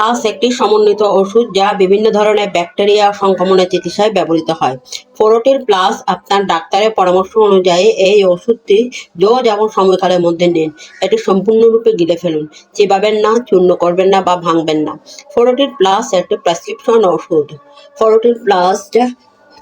Plus একটি সমন্বিত ওষুধ যা বিভিন্ন ধরনের ব্যাকটেরিয়া সংক্রমণের চিকিৎসায় ব্যবহৃত হয়। ফোরোটিল প্লাস আপনার ডাক্তারের পরামর্শ অনুযায়ী এই ওষুধটি ডোজ এবং সময়কালের মধ্যে নিন, এটি সম্পূর্ণরূপে গিলে ফেলুন, চিবাবেন না, চূর্ণ করবেন না বা ভাঙবেন না। ফোরোটিল প্লাস একটি প্রেসক্রিপশন ওষুধ। ফোরোটিল প্লাস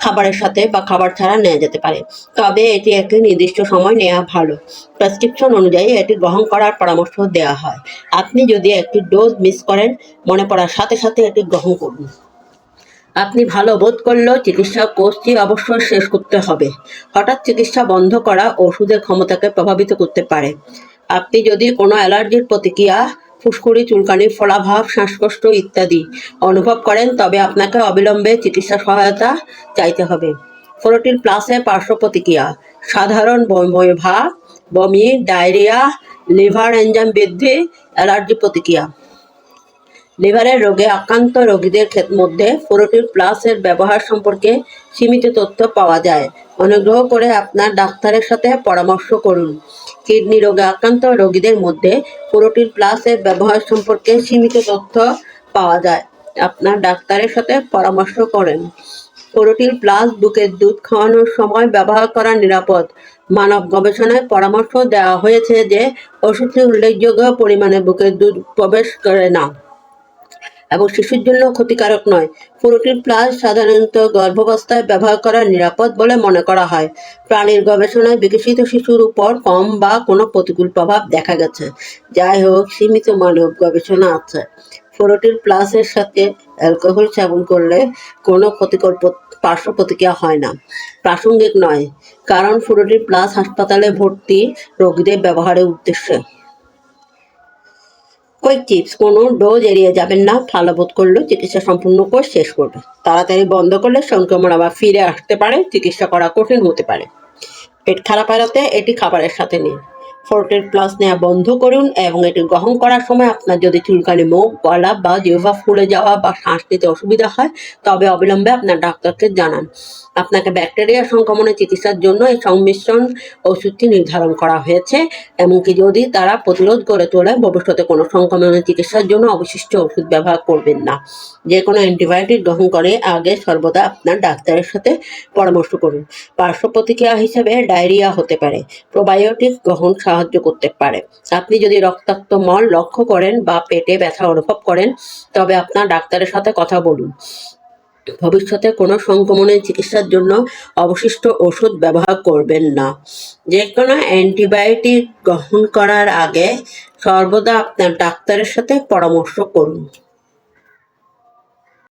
খাবারের সাথে বা খাবার ছাড়া নেওয়া যেতে পারে। তবে এটি একটি নির্দিষ্ট সময় নেওয়া ভালো। প্রেসক্রিপশন অনুযায়ী এটি গ্রহণ করার পরামর্শ দেওয়া হয়। আপনি যদি একটি ডোজ মিস করেন, মনে পড়ার সাথে সাথে এটি গ্রহণ করুন। আপনি ভালো বোধ করলেও চিকিৎসা কোর্সটি অবশ্যই শেষ করতে হবে। হঠাৎ চিকিৎসা বন্ধ করা ওষুধের ক্ষমতাকে প্রভাবিত করতে পারে। আপনি যদি কোনো অ্যালার্জির প্রতিক্রিয়া ফুসকুড়ি, চুলকানি, ফলাভাব, শ্বাসকষ্ট ইত্যাদি। অনুভব করেন, তবে আপনাকে অবিলম্বে চিকিৎসা সহায়তা চাইতে হবে। ফোরোটিন প্লাসের পার্শ্ব প্রতিক্রিয়া। সাধারণ ভাব বমি ডায়রিয়া, লিভার এনজাম বৃদ্ধি, অ্যালার্জি প্রতিক্রিয়া। লিভারের রোগে আক্রান্ত রোগীদের মধ্যে ফোরোটিন প্লাসের ব্যবহার সম্পর্কে সীমিত তথ্য পাওয়া যায়। অনুগ্রহ করে আপনার ডাক্তারের সাথে পরামর্শ করুন। কিডনি রোগে আক্রান্ত রোগীদের মধ্যে ফোরোটিন প্লাসের ব্যবহার সম্পর্কে সীমিত তথ্য পাওয়া যায়। আপনার ডাক্তারের সাথে পরামর্শ করেন। ফোরোটিল প্লাস বুকের দুধ খাওয়ানোর সময় ব্যবহার করা নিরাপদ। মানব গবেষণায় পরামর্শ দেওয়া হয়েছে যে ওষুধটি উল্লেখযোগ্য পরিমাণে বুকের দুধ প্রবেশ করে না। এবং শিশুর জন্য ক্ষতিকারক নয়। ফোরোটিন প্লাস সাধারণত গর্ভাবস্থায় ব্যবহার করা নিরাপদ বলে মনে করা হয়। প্রাণীর গবেষণায় বিকশিত শিশুর উপর কম বা কোনো প্রতিকূল প্রভাব দেখা গেছে। যাই হোক, সীমিত মানব গবেষণা আছে। ফোরোটিন প্লাসের সাথে অ্যালকোহল সেবন করলে কোনো ক্ষতিকর পার্শ্ব প্রতিক্রিয়া হয় না। প্রাসঙ্গিক নয়, কারণ ফোরোটিন প্লাস হাসপাতালে ভর্তি রোগীদের ব্যবহারের উদ্দেশ্যে। কুইক টিপস কোনো ডোজ এড়িয়ে যাবেন না, ভালো বোধ করলেও চিকিৎসা সম্পূর্ণ কোর্স শেষ করবে তাড়াতাড়ি বন্ধ করলে সংক্রমণ আবার ফিরে আসতে পারে, চিকিৎসা করা কঠিন হতে পারে। পেট খারাপ এড়াতে এটি খাবারের সাথে নিন। ফোরটেন প্লাস নেওয়া বন্ধ করুন এবং এটি গ্রহণ করার সময় আপনার যদি চুলকানি, মুখ, গলা বা জিহ্বা ফুলে যাওয়া বা শ্বাস নিতে অসুবিধা হয়, তবে অবিলম্বে আপনার ডাক্তারকে জানান। আপনাকে ব্যাকটেরিয়া সংক্রমণের চিকিৎসার জন্য এই সংমিশ্রণ ওষুধটি নির্ধারণ করা হয়েছে, এমনকি যদি তারা প্রতিরোধ করে তোলে, ভবিষ্যতে কোনো সংক্রমণের চিকিৎসার জন্য অবশিষ্ট ওষুধ ব্যবহার করবেন না। যে কোনো অ্যান্টিবায়োটিক গ্রহণ করে আগে সর্বদা আপনার ডাক্তারের সাথে পরামর্শ করুন। পার্শ্ব প্রতিক্রিয়া হিসেবে ডায়রিয়া হতে পারে। প্রোবায়োটিক গ্রহণ সাহায্য করতে পারে। আপনি যদি রক্তাক্ত মল লক্ষ্য করেন বা পেটে ব্যথা অনুভব করেন, তবে আপনার ডাক্তারের সাথে কথা বলুন। ভবিষ্যতে কোনো সংক্রমণের চিকিৎসার জন্য অবশিষ্ট ওষুধ ব্যবহার করবেন না। যে কোনো অ্যান্টিবায়োটিক গ্রহণ করার আগে সর্বদা আপনার ডাক্তারের সাথে পরামর্শ করুন।